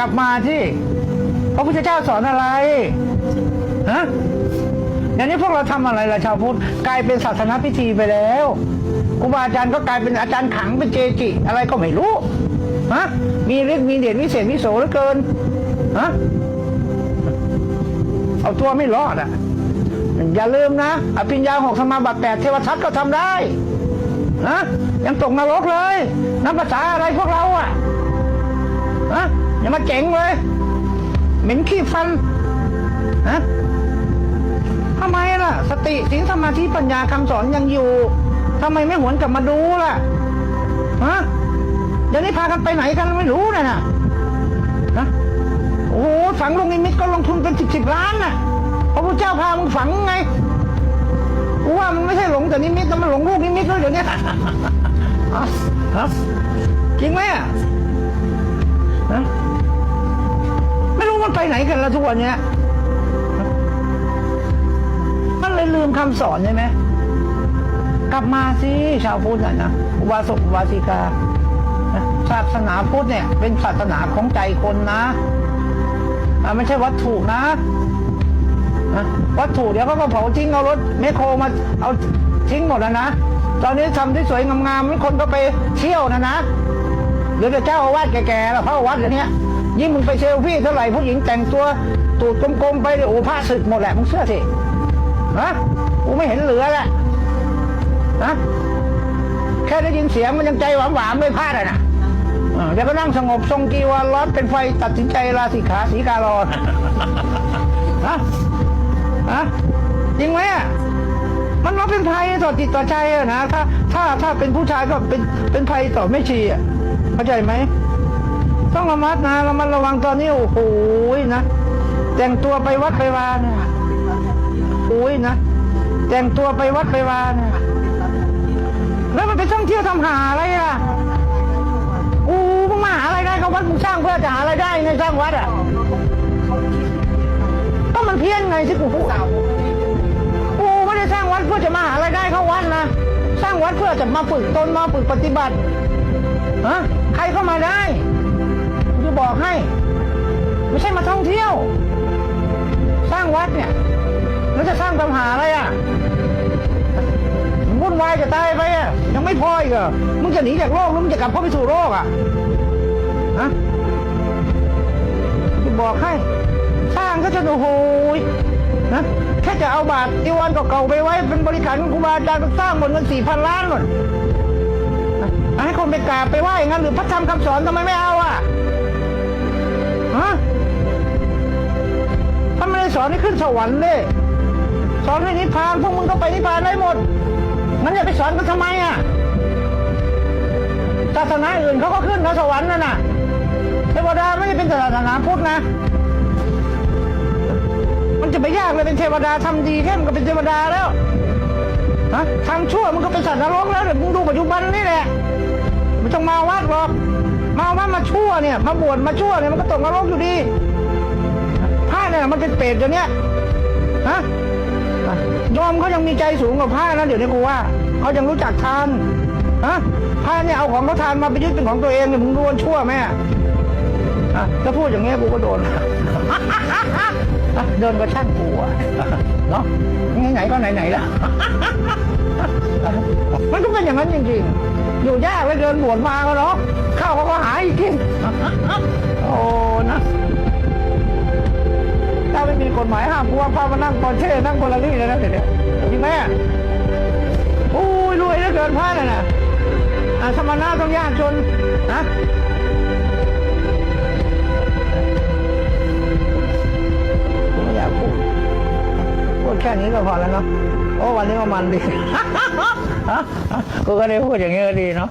กลับมาที่พระพุทธเจ้าสอนอะไรฮะอย่างนี้พวกเราทำอะไรล่ะชาวพุทธกลายเป็นศาสนาพิธีไปแล้วครูบาอาจารย์ก็กลายเป็นอาจารย์ขังเป็นเจจิอะไรก็ไม่รู้ฮะมีฤทธิ์มีเดชวิเศษวิโสเหลือเกินฮะเอาตัวไม่รอดอะ อย่าลืมนะอภิญญาหกสมาบัติแปดเทวทัตก็ทำได้นะยังตกนรกเลยนับภาษาอะไรพวกเราอะนะ อย่ามาเจ๋งเลย เหม็นขี้ฟันนะทำไมล่ะ สติสินสมาธิปัญญาคำสอนยังอยู่ทำไมไม่หวนกลับมาดูล่ะฮะเดี๋ยวนี้พากันไปไหนกันไม่รู้นะน่ะนะโอ้โหฝังลงนิมิตก็ลงทุนเป็นสิบสิบล้านน่ะพระพุทธเจ้าพามึงฝังไงกูว่ามันไม่ใช่หลงแต่นิมิตแต่มันหลงลูกนิมิตด้วยเดี๋ยวนี้ฮะฮะจริงไหมอะฮะ ไปไหนกันล้วทุกวันเนี้ยมันเลยลืมคำสอนใช่ไหมกลับมาสิชาวพุทธนะนะอุบาสกอุบาสิกาศาสนาพุทธเนี่ย เป็นศาสนาของใจคนนะไม่ใช่วัตถุนะวัตถุเดี๋ยวเขาก็เผาทิ้งเอารถแมคโครมาเอาทิ้งหมดแล้วนะ ตอนนี้ทำที่สวยงามๆคนก็ไปเที่ยวนะนะเหลือแต่เจ้าอาวาสแก่ๆแล้วพระวัดอย่างเนี้ย ยิ่งมึงไปเซลฟี่เท่าไหร่ผู้หญิงแต่งตัวตูดกลมๆไปเดี๋ยโอ้ผ้าสึกหมดแหละมึงเชื่อสิฮะกูไม่เห็นเหลือละนะแค่ได้ยินเสียงมันยังใจหวานๆไม่พลาดเลยนะเดี๋ยวก็นั่งสงบทรงกีวรร้อนเป็นไฟตัดสินใจลาสิขาสีกาลอนฮะฮะจริงไหมอะมันว่าเป็นภัยต่อจิตต่อใจอะนะถ้าถ้าถ้าเป็นผู้ชายก็เป็นเป็นภัยต่อไม่ชีอะเข้าใจไหม ต้องระมัดนะระมัดระวังตอนนี้โอ้โหนะ แต่งตัวไปวัดไปวาเนี่ยโอ้ยนะ แต่งตัวไปวัดไปวาเนี่ยแล้วมันไปท่องเที่ยวทำหาอะไรอะอู้มึงมาหาอะไรได้ก็วัดมึงสร้างเพื่อจะหาอะไรได้ไงสร้างวัดอะก็มันเพี้ยนไงที่กูพูดกูไม่ได้สร้างวัดเพื่อจะมาหารายได้เข้าวัดนะสร้างวัดเพื่อจะมาฝึกตนมาฝึกปฏิบัติฮะใครเข้ามาได้ บอกให้ ไม่ใช่มาท่องเที่ยว สร้างวัดเนี่ยแล้วจะสร้างปัญหาอะไรอะมึงวุ่นวายจะตายไปอะยังไม่พออีกเหรอมึงจะหนีจากโลกหรือมึงจะกลับเข้าไปสู่โลกอะฮะจะบอกให้ สร้างก็จะโอ้โหนะแค่จะเอาบาทจีวรเก่าๆไปไว้ เป็นบริการของครูบาอาจารย์สร้างหมดเงินสี่พันล้านหมดให้คนไปกราบไปไหว้อย่างนั้นหรือพระธรรมคำสอนทำไมไม่เอาอะ ฮะท่านไม่ได้สอนให้ขึ้นสวรรค์เลยสอนให้นิพพานพวกมึงก็ไปนิพพานได้หมดงั้นอย่าไปสอนกันทำไมอะศาสนาอื่นเขาก็ขึ้นนะสวรรค์นั่นน่ะเทวดาไม่ได้เป็นศาสนาพุทธนะ มันจะไปยากเลยเป็นเทวดาทำดีแค่มันก็เป็นเทวดาแล้วฮะทำชั่วมันก็เป็นสัตว์นรกแล้วเดี๋ยวมึงดูปัจจุบันนี่แหละไม่ต้องมาวัดหรอกมาวัดมา ชั่วเนี่ยมาบวชมาชั่วเนี่ยมันก็ตกนรกอยู่ดีพระเนี่ยมันเป็นเปรตเดี๋ยวนี้ยฮะยอมเขายังมีใจสูงกว่าพระนะเดี๋ยวนี้กูว่าเขายังรู้จักทานฮะพระเนี่ยเอาของเขาทานมาไปยึดเป็นของตัวเองเนี่ยมึงรว่าชั่วไหมอะอ่ถ้าพูดอย่างเงี้ยกูก็โดนเดินมาช่างกูอะเนาะไหนๆก็ไหนๆแล้ว เป็นอย่างนั้นจริงๆ อยู่ยากเลยเดินบวชมาก็เนาะข้าวเขาก็หายอีกทีโอ้นะถ้าไม่มีกฎหมายห้ามพวกพามานั่งปอนเช่นั่งคนละนี่เลยนะเดี๋ยวจริงไหมอะโอ้ยรวยเหลือเกินพลาดน่ะนะอะสมณะต้องยากจนนะ แค่นี้ก็พอแล้วเนาะโอ้วันนี้ก็มันดี กูก็ได้พูดอย่างนี้ก็ดีเนาะ